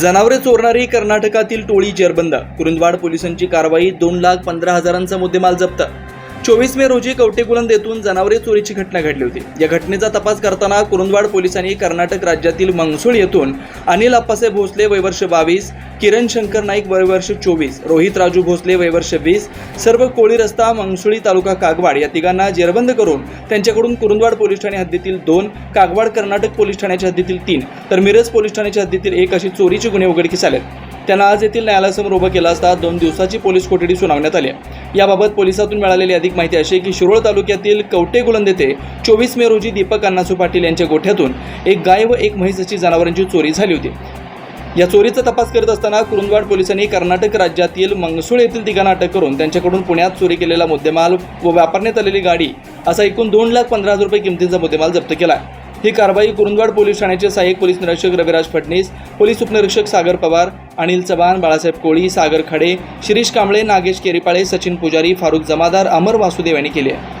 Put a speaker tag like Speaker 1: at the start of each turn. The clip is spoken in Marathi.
Speaker 1: जनावरे चोरणारी कर्नाटकातील टोळी जेरबंद. कुरुंदवाड पोलिसांची कारवाई दोन लाख पंधरा हजारांचा मुद्देमाल जप्त. चोवीस मे रोजी कवटेकुलंद येथून जनावरे चोरीची घटना घडली होती या घटनेचा तपास करताना कुरुंदवाड पोलिसांनी कर्नाटक राज्यातील मंगसूळ येथून अनिल अप्पासाहेब भोसले वयवर्ष बावीस किरण शंकर नाईक वयवर्ष चोवीस रोहित राजू भोसले वयवर्ष वीस सर्व कोळी रस्ता मंगसुळी तालुका कागवाड या तिघांना जेरबंद करून त्यांच्याकडून कुरुंदवाड पोलीस ठाणे हद्दीतील दोन कागवाड कर्नाटक पोलीस ठाण्याच्या हद्दीतील तीन तर मिरज पोलीस ठाण्याच्या हद्दीतील एक अशी चोरीचे गुन्हे उघडकीस आले त्यांना आज येथील न्यायालयासमोर उभं केला असता दोन दिवसाची पोलीस कोठडी सुनावण्यात आली आहे. याबाबत पोलिसातून मिळालेली अधिक माहिती अशी की शिरोळ तालुक्यातील कवटे गुलंद येथे चोवीस मे रोजी दीपक अण्णासू पाटील यांच्या गोठ्यातून एक गाय व एक म्हैसाची जनावरांची चोरी झाली होती या चोरीचा तपास करत असताना कुरुंदवाड पोलिसांनी कर्नाटक राज्यातील मंगसूळ येथील तिघांना अटक करून त्यांच्याकडून पुण्यात चोरी केलेला मुद्देमाल व वापरण्यात आलेली गाडी असा एकूण दोन लाख पंधरा हजार रुपये किमतीचा मुद्देमाल जप्त केला आहे. ही कारवाई कुरुंदवाड पोलीस ठाण्याचे सहाय्यक पोलीस निरीक्षक रविराज फडणीस पोलीस उपनिरीक्षक सागर पवार अनिल चव्हाण बाळासाहेब कोळी सागर खडे शिरीष कांबळे नागेश केरीपाळे सचिन पुजारी फारुख जमादार अमर वासुदेव यांनी केली आहे.